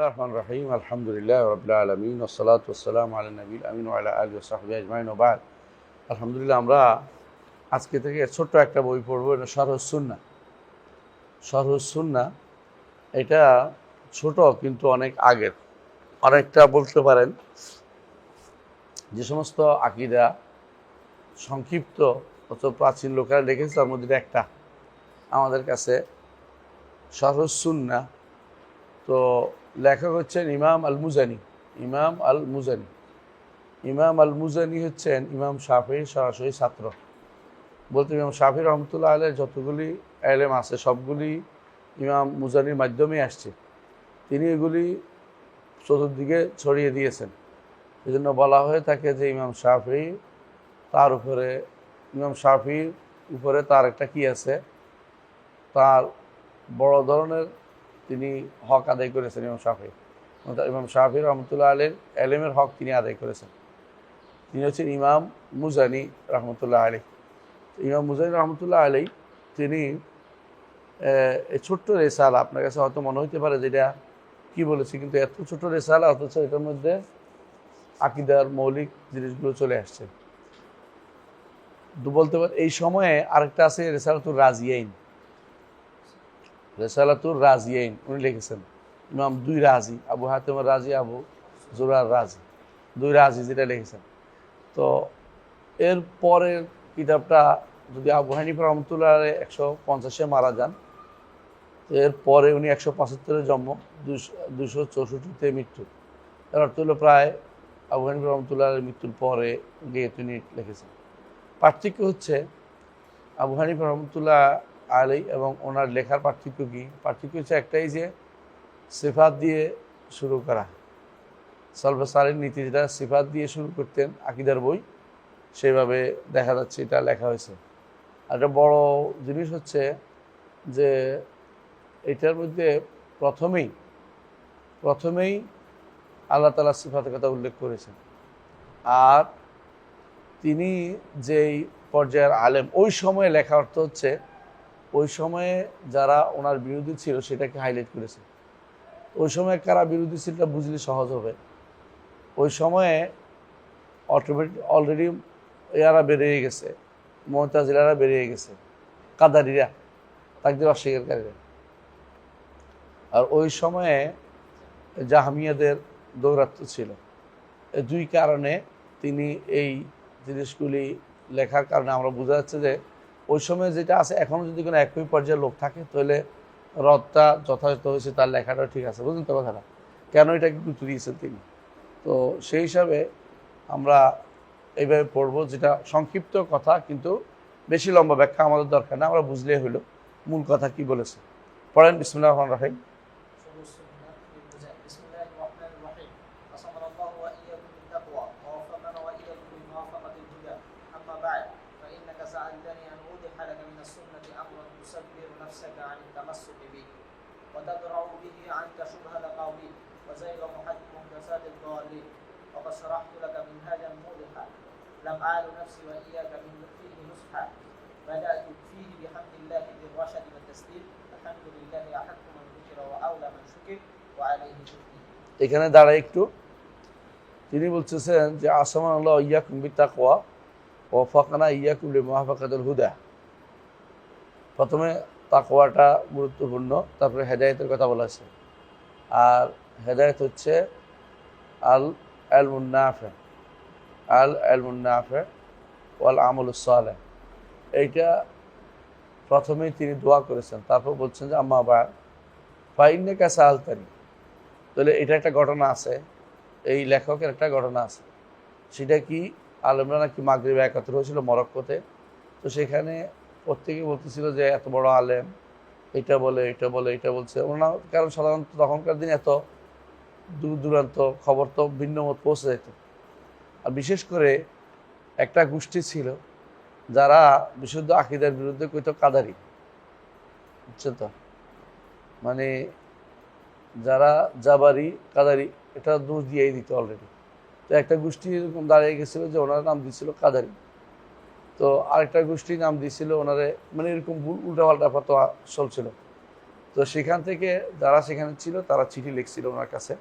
রহমান রহিম আলহামদুলিল্লাহ রবিল্লা আলমিন ওসলাত ওসালাম আলী নবীল আমিন আলা আলী সাহবি আজমাইন ওবাদ আলহামদুলিল্লাহ আমরা আজকে থেকে ছোট্ট একটা বই পড়ব, এটা সরহসুন্না সরহসুন্না এটা ছোট কিন্তু অনেক আগের। অনেকটা বলতে পারেন, যে সমস্ত আকিদা সংক্ষিপ্ত অত প্রাচীন লোকেরা লিখেছে, তার মধ্যে একটা। আমাদের কাছে সরহসুন্না তো লেখক হচ্ছেন ইমাম আল মুজানি ইমাম আল মুজানি ইমাম আল মুজানি হচ্ছেন ইমাম শাফির সরাসরি ছাত্র। বলতে ইমাম শাফি রহমতুল্লাহ আলের যতগুলি এলেম আছে, সবগুলি ইমাম মুজানির মাধ্যমেই আসছে। তিনি এগুলি চতুর্দিকে ছড়িয়ে দিয়েছেন। এই জন্য বলা হয়ে থাকে যে ইমাম শাফি তার উপরে, ইমাম শাফির উপরে তার একটা কি আছে? তার বড় ধরনের তিনি হক আদায় করেছেন ইমাম শাফি। ইমাম শাফি রহমতুল্লাহ আলীর এলেমের হক তিনি আদায় করেছেন। তিনি হচ্ছেন ইমাম মুজানি রহমতুল্লাহ আলী ইমাম মুজানি রহমতুল্লাহ আলী তিনি ছোট্ট রেসাল, আপনার কাছে হয়তো মনে হইতে পারে যেটা কি বলেছি, কিন্তু এত ছোট রেসাল, অথচ এটার মধ্যে আকিদার মৌলিক জিনিসগুলো চলে আসছে। বলতে পারে, এই সময়ে আরেকটা আছে রেসালাতুর রাজিয়াইন। রেসালাতুর রাজিয়াইন, উনি লিখেছেন। ইমাম দুই রাজি, আবু হাতেমর রাজি, আবু জোরার রাজি, দুই রাজি যেটা লিখেছেন। তো এর পরের কিতাবটা যদি আবু হানিফ রহমতুল্লাহ একশো পঞ্চাশে মারা যান, তো এর পরে উনি একশো পঁচাত্তরে জন্ম দুশো চৌষট্টিতে মৃত্যু। এর অর্থ হলো প্রায় আবু হানিফ রহমতুল্লাহ মৃত্যুর পরে গিয়ে তিনি লিখেছেন। পার্থক্য হচ্ছে, আবু হানিফ রহমতুল্লাহ আলী এবং ওনার লেখার পার্থক্য কী? পার্থক্য হচ্ছে একটাই যে সিফাত দিয়ে শুরু করা। সলভা সালের নীতি যেটা সিফাত দিয়ে শুরু করতেন আকিদার বই, সেভাবে দেখা যাচ্ছে এটা লেখা হয়েছে। আর একটা বড় জিনিস হচ্ছে যে এটার মধ্যে প্রথমেই প্রথমেই আল্লাহ তালা সিফাতের কথা উল্লেখ করেছেন। আর তিনি যেই পর্যায়ের আলেম, ওই সময়ে লেখা অর্থ হচ্ছে ওই সময়ে যারা ওনার বিরোধী ছিল সেটাকে হাইলাইট করেছে। ওই সময় কারা বিরোধী ছিল বুঝলে সহজ হবে। ওই সময়ে অটোমেটিক অলরেডি এরা বেরিয়ে গেছে। মমতাজিলারা বেরিয়ে গেছে। কাদারিরা, তাকদের অস্বীকারীরা। আর ওই সময়ে জাহামিয়াদের দৌরাত্ম ছিল। দুই কারণে তিনি এই জিনিসগুলি লেখার কারণে আমরা বোঝা যাচ্ছে যে ওই সময় যেটা আছে এখনও যদি কোনো একই পর্যায়ে লোক থাকে, তাহলে রথটা যথাযথ হয়েছে, তার লেখাটাও ঠিক আছে। বুঝলেন তো কথাটা? কেন এটাকে গুরুত্ব দিয়েছেন তিনি? তো সেই হিসাবে আমরা এইভাবে পড়ব, যেটা সংক্ষিপ্ত কথা, কিন্তু বেশি লম্বা ব্যাখ্যা আমাদের দরকার না। আমরা বুঝলেই হলো, মূল কথা কি বলেছে। পড়েন বিসমুল্লাহ রহমান রাহিম। أعل نفسي وإياك من فيه نصحا بدأت فيه بحمد الله بالرشد والتسليم الحمد لله أحق من ذكر وأولى من شكر وعليه تثني এখানে দাঁড়ায় একটু তিনি বলতেছেন যে আসামান আল্লাহ ইয়াকুম বি তাকওয়া ও ফাকানা ইয়াকুম লি মহাফাকাতুল হুদা প্রথমে তাকওয়াটা গুরুত্বপূর্ণ তারপরে হেদায়েতের কথা বলা আছে আর হেদায়েত হচ্ছে আল আল মুন্নাফে আল আল মুন্নাফে ওয়াল আমল সালেহ। এইটা প্রথমেই তিনি দোয়া করেছেন, তারপর বলছেন যে, আম্মা বা ফাইনে কাছে আলতানি তাহলে এটা একটা ঘটনা আছে, এই লেখকের একটা ঘটনা আছে। সেটা কি আলমরা নাকি মাগরিব একাত্তর হয়েছিল মরক্কোতে? তো সেখানে প্রত্যেকে বলতেছিল যে, এত বড় আলেম, এটা বলে এটা বলে, এটা বলছে। ওনার কারণ সাধারণত তখনকার দিনে এত দূর দূরান্ত খবর তো ভিন্ন মত পৌঁছে যেত। আর বিশেষ করে একটা গোষ্ঠী ছিল যারা বিশুদ্ধ আকিদার বিরুদ্ধে কইতো কাদারি। বুঝছেন তো? মানে যারা জাবারি, কাদারি, এটা দোষ দিয়েই দিত অলরেডি তো একটা গোষ্ঠী এরকম দাঁড়িয়ে গেছিল যে ওনার নাম দিছিল কাদারি। তো আরেকটা গোষ্ঠী নাম দিছিল ওনারে মানে এরকম উল্টা পাল্টা ফতোয়া চলছিল। তো সেখান থেকে যারা সেখানে ছিল তারা চিঠি লিখছিল ওনার কাছে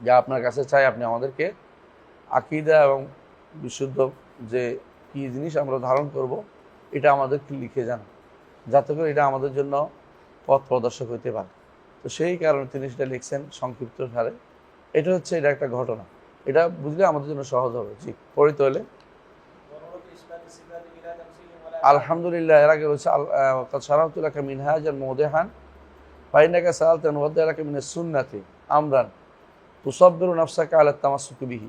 যা আপনার কাছে চাই আপনি আমাদেরকে আকিদা এবং বিশুদ্ধ যে কী জিনিস আমরা ধারণ করব, এটা আমাদের লিখে যান। যাতে করে এটা আমাদের জন্য পথ প্রদর্শক হইতে পারে। তো সেই কারণে তিনি সেটা লিখছেন সংক্ষিপ্ত সারে। এটা হচ্ছে, এটা একটা ঘটনা। এটা বুঝলে আমাদের জন্য সহজ হবে। জি পড়িতে হলে। আলহামদুলিল্লাহ, এর আগে রয়েছে সারাহতুল্লাহ মিনহাজ আর মোদেহান পাইনাকা সাল তেন ওয়াদ্দালাকা মিনের সুন্নাতি, আমরান তুসব্বির নাফসাকা আল্লাহ তামাসুকিবিহি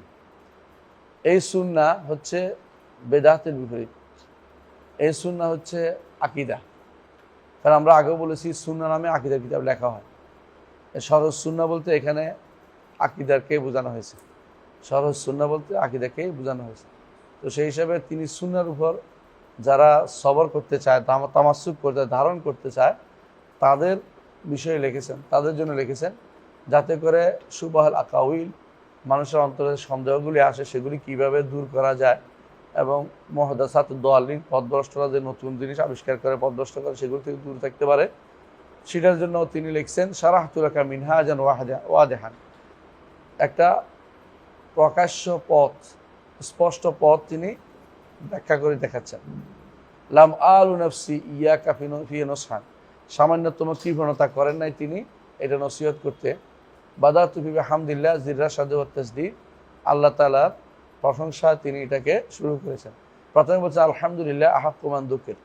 এই সুন্না হচ্ছে বেদাতের বিপরীত। এই সুন্না হচ্ছে আকিদা। কারণ আমরা আগেও বলেছি, সুন্না নামে আকিদার কিতাব লেখা হয়। সরজ সুন্না বলতে এখানে আকিদারকে বোঝানো হয়েছে। সরজ সুন্না বলতে আকিদাকেই বোঝানো হয়েছে। তো সেই হিসাবে তিনি সুন্নার উপর যারা সবর করতে চায়, তামা- তামাসুক করতে ধারণ করতে চায়, তাদের বিষয়ে লিখেছেন, তাদের জন্য লিখেছেন, যাতে করে সুবাহল আকাউইল মানুষের অন্তরে সন্দেহগুলি আসে, সেগুলি কীভাবে দূর করা যায় এবং মহদাসাত দোয়ালিন পদভ্রষ্টরা যে নতুন জিনিস আবিষ্কার করে পদভ্রষ্ট করে, সেগুলি থেকে দূর থাকতে পারে। সেটার জন্য তিনি লিখছেন সারাহতুলাকা মিনহাজান ওয়াহাদা, ওয়াদেহান। একটা প্রকাশ্য পথ, স্পষ্ট পথ তিনি ব্যাখ্যা করে দেখাচ্ছেন। লাম আলু নফসি ইয়া কাফিন সামান্যতম কৃপণতা করেন নাই তিনি, এটা নসিহত করতে। বাদা তুফিবে হামদুল্লাহ জিরা সাদু তসদি আল্লাহ তালার প্রশংসা তিনি এটাকে শুরু করেছেন। প্রথমে বলছে, আলহামদুলিল্লাহ আহাক্কুমান দুঃখের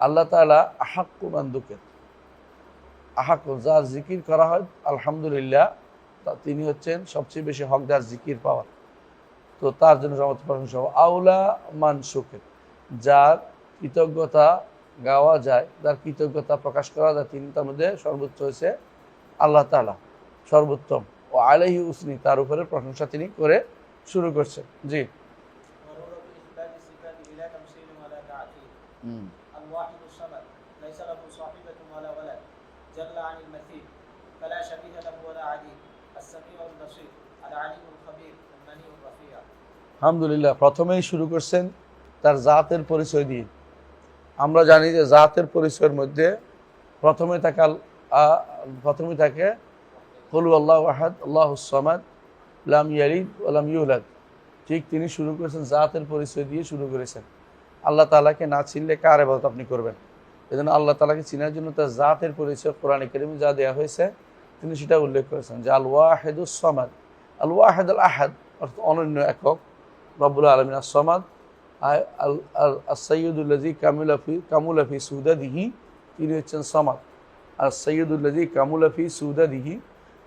আল্লাহ তালা আহাক্কুমান দুঃখের আহাক যার জিকির করা হয়, আলহামদুলিল্লাহ তিনি হচ্ছেন সবচেয়ে বেশি হকদার, জিকির পাওয়ার। তো তার জন্য সমস্ত প্রশংসা। আউলা মান সুখের যার কৃতজ্ঞতা গাওয়া যায়, যার কৃতজ্ঞতা প্রকাশ করা যায়, তিনি তার মধ্যে সর্বোচ্চ হয়েছে আল্লাহ তালা সর্বোত্তম। ও আলহি উসনি, তার উপরে প্রশংসা তিনি করে শুরু করছেন। জি। আলহামদুলিল্লাহ প্রথমেই শুরু করছেন তার জাতের পরিচয় দিয়ে। আমরা জানি যে জাতের পরিচয়ের মধ্যে প্রথমে তাকে প্রথমে তাকে হলু আল্লাহ আহাদ আল্লাহ সামাদ লাম ইয়ালিদ ওলাম ইউলাদ ঠিক তিনি শুরু করেছেন, জাতের পরিচয় দিয়ে শুরু করেছেন। আল্লাহ তালাকে না চিনলে কার এবাদত আপনি করবেন? এজন্য আল্লাহ তালাকে চিনার জন্য তার জাতের পরিচয় কোরআনে কেরিমে যা দেওয়া হয়েছে, তিনি সেটা উল্লেখ করেছেন যে আল ওয়াহেদুস সামাদ। আল ওয়াহেদ আল আহাদ অর্থাৎ অনন্য একক, রব্বুল আলমিন আসমাদ সৈয়দুল্লাজি কামুলাফি কামুলাফি সুদাদিহি, তিনি হচ্ছেন সমাদ। আর সৈয়দুল্লাজি কামুল আফি কামুলাফি সুদাদিহি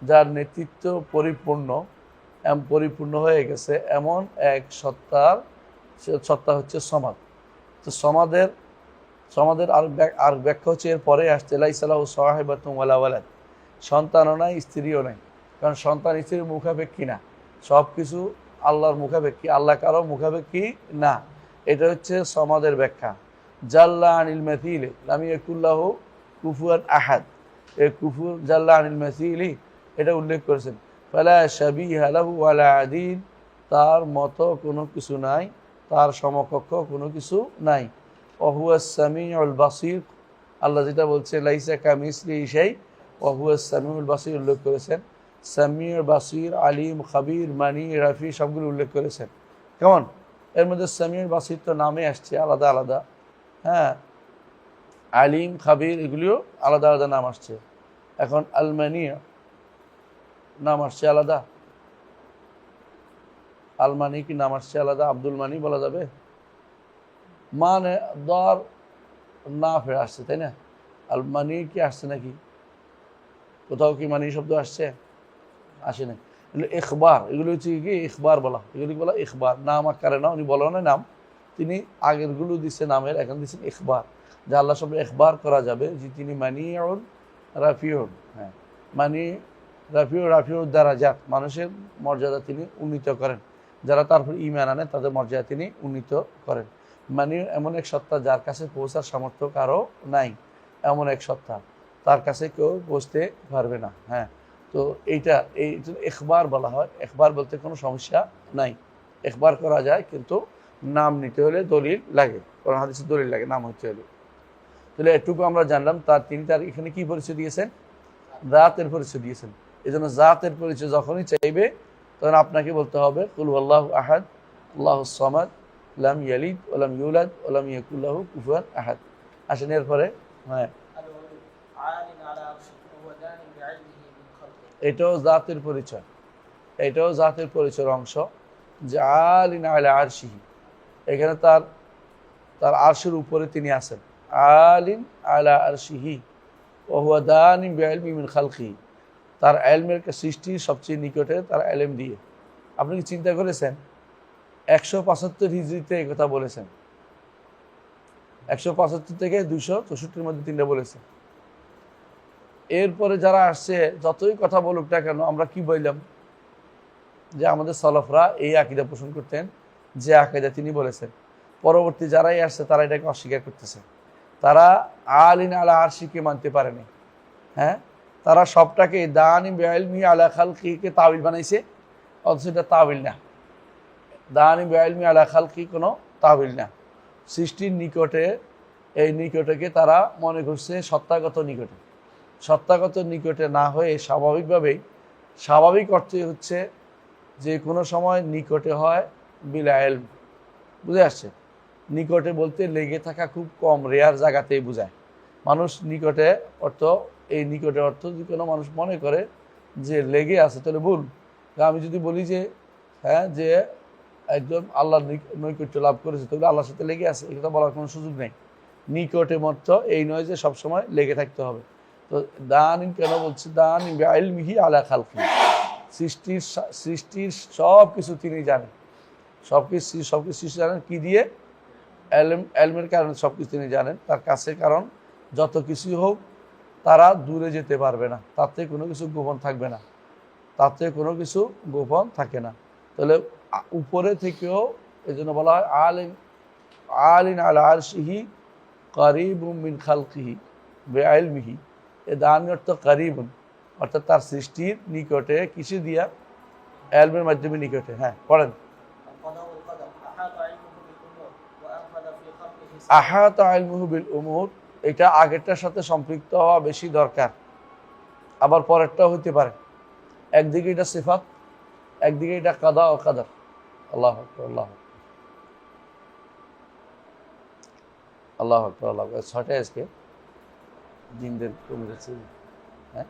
যার নেতৃত্ব পরিপূর্ণ পরিপূর্ণ হয়ে গেছে এমন এক সত্তার সত্তা হচ্ছে সমাদ। তো সমাদের সমাদের আর আর ব্যাখ্যা হচ্ছে এর পরে আসছে, লাইসালাহ ওয়ালাদ। সন্তানও নাই, স্ত্রীও নাই। কারণ সন্তান স্ত্রীর মুখাপেক্ষী না। সব কিছু আল্লাহর মুখাপেক্ষী, আল্লাহ কারও মুখাপেক্ষী না। এটা হচ্ছে সমাদের ব্যাখ্যা। জাল্লা আনিল মেথিলে লামি একুল্লাহ কুফুয়ান আহাদ। এ কুফুর জাল্লা আনিল মেথিলি এটা উল্লেখ করেছেন। তার মতো কোনো কিছু নাই, তার সমকক্ষ কোনো কিছু নাই। অহুয়া সামি উল বাসির, আল্লাহ যেটা বলছে, লাইসা কামিসলি ইসাই অহুয়া সামিউল বাসির উল্লেখ করেছেন। সামিউর বাসির, আলিম, খাবির, মানি, রাফি সবগুলো উল্লেখ করেছেন। কেমন? এর মধ্যে সামিউর বাসির তো নামে আসছে, আলাদা আলাদা। হ্যাঁ আলিম, খাবির, এগুলিও আলাদা আলাদা নাম আসছে। এখন আলমানিয়া নাম আসছে আলাদা। আলমানি কি নাম আসছে আলাদা? আব্দুল মানি বলা যাবে। মানে দর না ফের আসছে, তাই না? আলমানি কি আসছে নাকি? কোথাও কি মানি শব্দ আসছে? আসে না ইখবার, এগুলো হচ্ছে কি? ইখবার বলা। এগুলি বলা? ইখবার। নাম আকারে না, উনি বলো না নাম। তিনি আগেরগুলো দিচ্ছে নামের, এখন দিচ্ছেন ইখবার। যা আল্লাহ সব ইখবার করা যাবে যে তিনি মানিউন, রাফিউন। হ্যাঁ মানি রাফিউ, রাফিউর দ্বারা যাক মানুষের মর্যাদা তিনি উন্নীত করেন। যারা তারপর ইমান আনে, তাদের মর্যাদা তিনি উন্নীত করেন। মানে এমন এক সত্তা যার কাছে পৌঁছার সামর্থ্য কারও নাই। এমন এক সত্তা তার কাছে কেউ পৌঁছতে পারবে না। হ্যাঁ তো এইটা, এই এখবার বলা হয়, এখবার বলতে কোনো সমস্যা নাই। এখবার করা যায়, কিন্তু নাম নিতে হলে দলিল লাগে। কোরআন, হাদিসে দলিল লাগে, নাম হতে হলে। তাহলে এটুকু আমরা জানলাম তার তিনি তার এখানে কি পরিচয় দিয়েছেন? জাতের পরিচয় দিয়েছেন। এই জন্য জাতের পরিচয় যখনই চাইবে, তখন আপনাকে বলতে হবে, কুল আল্লাহ আহাদ, আল্লাহ সামাদ ওলাম ইয়ালিদ ওলাম ইউলাদ ওলাম ইয়কুল্লাহ কুফুয়ান আহাদ। আসেন এরপরে হ্যাঁ। এটাও জাতের পরিচয়। এটাও জাতের পরিচয়ের অংশ। যে আলিন আলা আরশিহি। এখানে তার তার আরশের উপরে তিনি আছেন। আলিন আলা আরশিহি। ওহুয়া দানিম খালকি তার এলমের সৃষ্টি সবচেয়ে নিকটে তার এলেম দিয়ে। আপনি কি চিন্তা করেছেন? একশো পঁচাত্তর হিজড়িতে এই কথা বলেছেন। একশো পঁচাত্তর থেকে দুশো চৌষট্টির মধ্যে তিনটা বলেছেন। এরপরে যারা আসছে, যতই কথা বলুক না কেন, আমরা কি বললাম? যে আমাদের সলফরা এই আকিদা পোষণ করতেন, যে আকিদা তিনি বলেছেন। পরবর্তী যারাই আসছে, তারা এটাকে অস্বীকার করতেছে। তারা আলিন আলা আরশিকে মানতে পারেনি। হ্যাঁ? তারা সবটাকে দানি বেআলমি আলা খালকিকে তাবিল বানাইছে, অথচ এটা তাবিল না। দানি বেআলমি আলা খালকি কোনো তাবিল না। সৃষ্টির নিকটে, এই নিকটকে তারা মনে করছে সত্তাগত নিকটে। সত্তাগত নিকটে না হয়ে স্বাভাবিকভাবেই, স্বাভাবিক অর্থে হচ্ছে যে কোনো সময় নিকটে হয় বিলা এলম। বুঝে আসছে? নিকটে বলতে লেগে থাকা খুব কম, রেয়ার জায়গাতেই বোঝায়। মানুষ নিকটে অর্থ এই নিকটের অর্থ যদি কোনো মানুষ মনে করে যে লেগে আছে, তাহলে ভুল। আমি যদি বলি যে হ্যাঁ যে একজন আল্লাহর নিক- নৈকট্য লাভ করেছে, তাহলে আল্লাহর সাথে লেগে আছে এটা বলার কোনো সুযোগ নেই। নিকটে মর্থ এই নয় যে সবসময় লেগে থাকতে হবে। তো দান কেন বলছে? দান আইল মিহি আলা খালকি। সৃষ্টির সৃষ্টির সব কিছু তিনি জানেন। সব কিছু সব কিছু সৃষ্টি জানেন কী দিয়ে? অ্যালম অ্যালমের কারণে সব কিছু তিনি জানেন। তার কাছে কারণ যত কিছুই হোক তারা দূরে যেতে পারবে না। তাতে কোনো কিছু গোপন থাকবে না। তাতে কোনো কিছু গোপন থাকে না। তাহলে উপরে থেকেও এই জন্য বলা হয় আলিন আলিন আল আরশিহি করিব বে আইল মিহি এ দান অর্থ করিব অর্থাৎ তার সৃষ্টির নিকটে কিছু দিয়া অ্যালবের মাধ্যমে নিকটে। হ্যাঁ পড়েন। আহাত আলমুহবিল উমুর এটা আগেরটার সাথে সম্পৃক্ত হওয়া বেশি দরকার। আবার পরেরটাও হতে পারে। একদিকে এটা সিফাত, একদিকে এটা কাদা ও কাদার। আল্লাহ আল্লাহ আল্লাহ আল্লাহ। ছটায় আজকে? দিনদের কমে যাচ্ছে হ্যাঁ?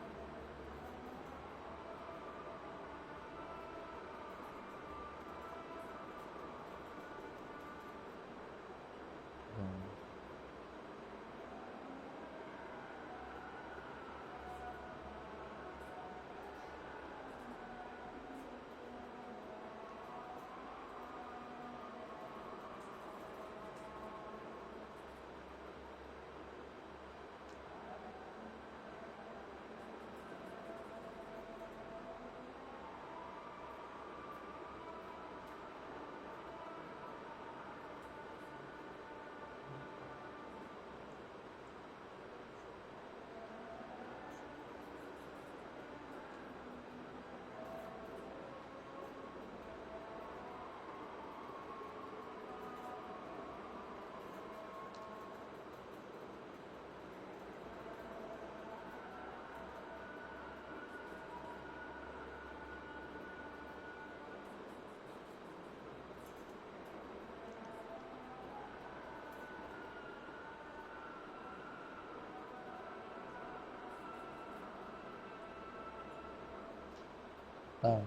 হ্যাঁ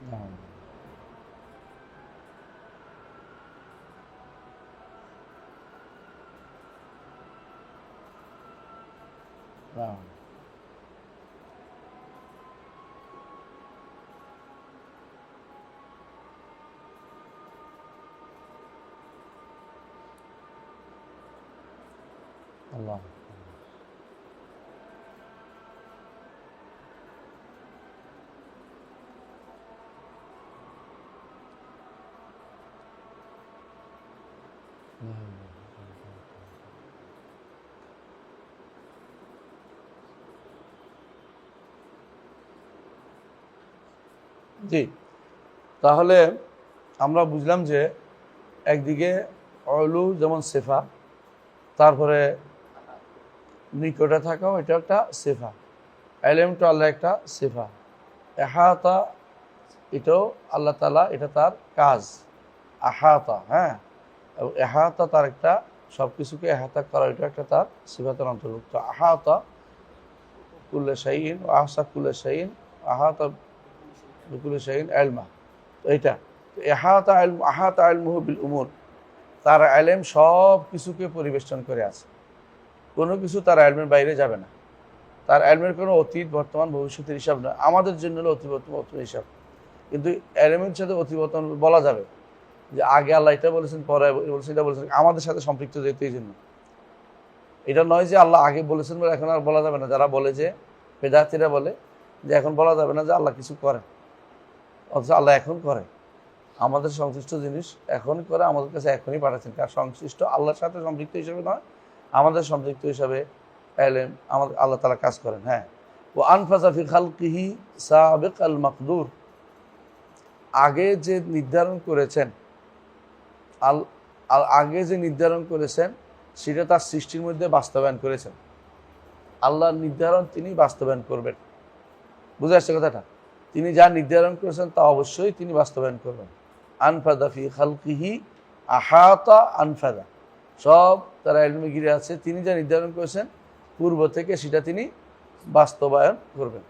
হ্যাঁ হ্যাঁ আল্লাহ। জি তাহলে আমরা বুঝলাম যে একদিকে অলু যেমন সেফা তারপরে নিকটে থাকাও এটা একটা সেফা। এলেমটা আল্লাহ একটা সেফা। এহাতা এটাও আল্লাহ তালা এটা তার কাজ। আহাতা হ্যাঁ? এবং এহাতা তার একটা সব কিছুকে এহাতা করা এটা একটা তার সিফাতের অন্তর্ভুক্ত। আহাতা কুল্লে শাইন আহসা কুল্লে শাইন আহাতা বিকুল্লে শাইন এলমা তো এহাতা আহাতা আলমুহ বিল উমর। তার আলেম সব কিছুকে পরিবেষ্টন করে আছে। কোনো কিছু তার আলমের বাইরে যাবে না। তার আলমের কোনো অতীত, বর্তমান, ভবিষ্যতের হিসাব না। আমাদের জন্য হলো অতীত বর্তমান হিসাব। কিন্তু এলেমের সাথে অতিবর্তন বলা যাবে যে, আগে আল্লাহ এটা বলেছেন, পরে বলেছেন, এটা বলেছেন। আমাদের সাথে সম্পৃক্ত যেহেতু এই জন্য। এটা নয় যে আল্লাহ আগে বলেছেন বলে এখন আর বলা যাবে না। যারা বলে যে, বেদাতিরা বলে যে, এখন বলা যাবে না যে, আল্লাহ কিছু করে। অথচ আল্লাহ এখন করে। আমাদের সংশ্লিষ্ট জিনিস এখন করে আমাদের কাছে এখনই পাঠাচ্ছেন। কার সংশ্লিষ্ট আল্লাহর সাথে সম্পৃক্ত হিসেবে নয়। আমাদের সম্পৃক্ত হিসাবে এলেম আমাদের আল্লাহ তালা কাজ করেন হ্যাঁ। ও আনফাজাফি খালকিহি সাবেক আল মকদুর। আগে যে নির্ধারণ করেছেন, আল আগে যে নির্ধারণ করেছেন, সেটা তার সৃষ্টির মধ্যে বাস্তবায়ন করেছেন। আল্লাহর নির্ধারণ তিনি বাস্তবায়ন করবেন। বুঝে আসছে কথাটা? তিনি যা নির্ধারণ করেছেন তা অবশ্যই তিনি বাস্তবায়ন করবেন। আনফাদা ফি খালকিহি আহাতা আনফাদা সব তারা এলমে ঘিরে আছে। তিনি যা নির্ধারণ করেছেন, পূর্ব থেকে সেটা তিনি বাস্তবায়ন করবেন।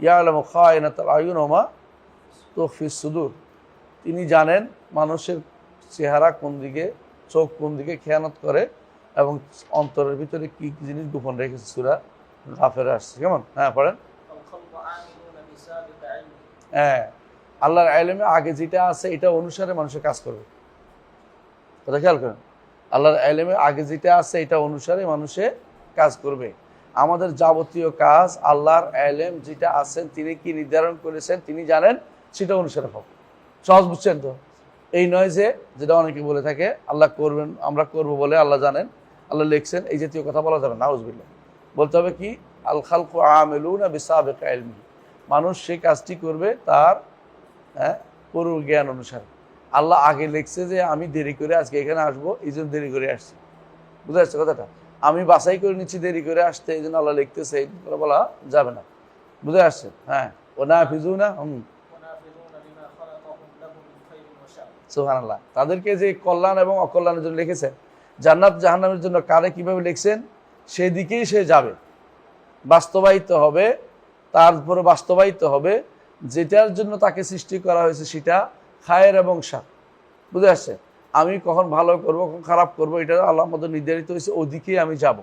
ইয়া আলম খায়না তাল আয়ুন ওমা তফিস সুদূর। তিনি জানেন মানুষের চেহারা কোন দিকে, চোখ কোন দিকে খেয়ানত করে এবং অন্তরের ভিতরে কি কি জিনিস গোপন রেখেছে সুরা রাফেরে আসছে। কেমন? হ্যাঁ পড়েন। হ্যাঁ আল্লাহর আইলেমে আগে যেটা আছে, এটা অনুসারে মানুষের কাজ করবে। কথা খেয়াল করেন। আল্লাহর আইলেমে আগে যেটা আছে এটা অনুসারে মানুষে কাজ করবে। আমাদের যাবতীয় কাজ আল্লাহর আইলেম যেটা আছেন, তিনি কি নির্ধারণ করেছেন, তিনি জানেন, সেটা অনুসারে হবে। সহজ বুঝছেন তো? এই নয় যে, যেটা অনেকে বলে থাকে, আল্লাহ করবেন, আমরা করব বলে আল্লাহ জানেন, আল্লাহ লিখছেন, এই জাতীয় কথা বলা যাবে না নাউজবিল্লা বলতে হবে কি আল খালকু আমেলুনা বিসাবেক আলমি মানুষ সেই কাজটি করবে তার হ্যাঁ পূর্ব জ্ঞান অনুসারে। আল্লাহ আগে লিখছে যে আমি দেরি করে আজকে এখানে আসব, এই জন্য দেরি করে আসছি। বুঝতে পারছ কথাটা? আমি বাসাই করে নিচ্ছি, দেরি করে আসতে, এই জন্য আল্লাহ লিখতেছে বলা যাবে না। বুঝতে পারছে হ্যাঁ। ও না ফিজু না হুম। সুহান আল্লাহ তাদেরকে যে কল্যাণ এবং অকল্যাণের জন্য লিখেছেন জান্নাত জাহান্নামের জন্য কারে কীভাবে লিখছেন? সেদিকেই সে যাবে। বাস্তবায়িত হবে, তারপরে বাস্তবায়িত হবে, যেটার জন্য তাকে সৃষ্টি করা হয়েছে সেটা খায়ের এবং শাক। বুঝে আসছে? আমি কখন ভালো করব, কখন খারাপ করব, এটা আল্লাহ মতো নির্ধারিত হয়েছে ওদিকেই আমি যাব।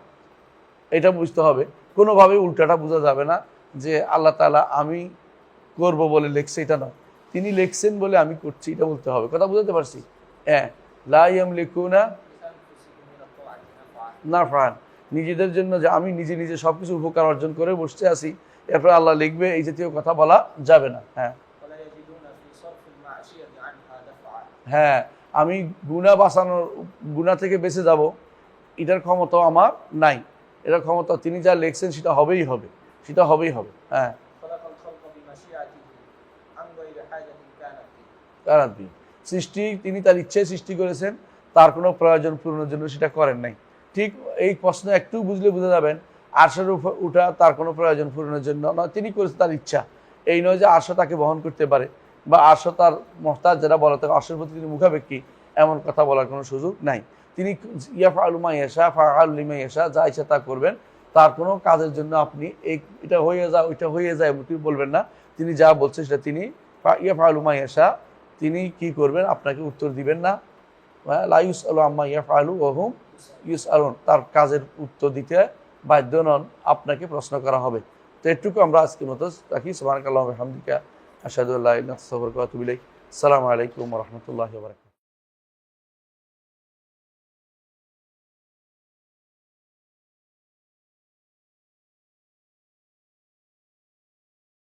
এটা বুঝতে হবে। কোনোভাবেই উল্টাটা বোঝা যাবে না যে আল্লাহ তালা আমি করব বলে লেখছে, এটা না তিনি লেখছেন বলে আমি করছি, এটা বলতে হবে। কথা বুঝাতে পারছি? হ্যাঁ। লাইম না ফান নিজেদের জন্য যে আমি নিজে নিজে সব কিছু উপকার অর্জন করে বসতে আসি এরপরে আল্লাহ লিখবে, এই জাতীয় কথা বলা যাবে না। হ্যাঁ। হ্যাঁ আমি গুণা বাঁচানোর, গুণা থেকে বেঁচে যাব, এটার ক্ষমতাও আমার নাই। এটার ক্ষমতা তিনি যা লেখছেন, সেটা হবেই হবে। সেটা হবেই হবে হ্যাঁ। সৃষ্টি, তিনি তার ইচ্ছে সৃষ্টি করেছেন, তার কোনো প্রয়োজন পূরণের জন্য সেটা করেন নাই। ঠিক এই প্রশ্ন একটু বুঝলে বুঝে যাবেন আরশের উপর উঠা তার কোনো প্রয়োজন পূরণের জন্য নয়, তিনি করেছেন তার ইচ্ছা। এই নয় যে আরশা তাকে বহন করতে পারে। বা আরশ তার মহতাজ যেটা বলা থাকে আরশের প্রতি তিনি মুখাপেক্ষী এমন কথা বলার কোনো সুযোগ নাই। তিনি ইয়াফা আলুমা ইয়েশা ফা আলুলিমা ইয়েশা যা ইচ্ছা তা করবেন। তার কোনো কাজের জন্য আপনি এই এটা হয়ে যা ওইটা হয়ে যায় এমনটি বলবেন না। তিনি যা বলছেন সেটা তিনি ইয়াফা আলুমা ইয়েশা তিনি কি করবেন আপনাকে উত্তর দিবেন না। হ্যাঁ, লা আলু আম্মা ইয়াফ আলু ওহুম ইউস আলুন তার কাজের উত্তর দিতে বাধ্য নন আপনাকে প্রশ্ন করা হবে। তো এটুকু আমরা আজকের মতো রাখি। সোমান আল্লাহ হামদিকা أشهد أن لا إله إلا الله وأتوب إليك السلام عليكم ورحمة الله وبركاته.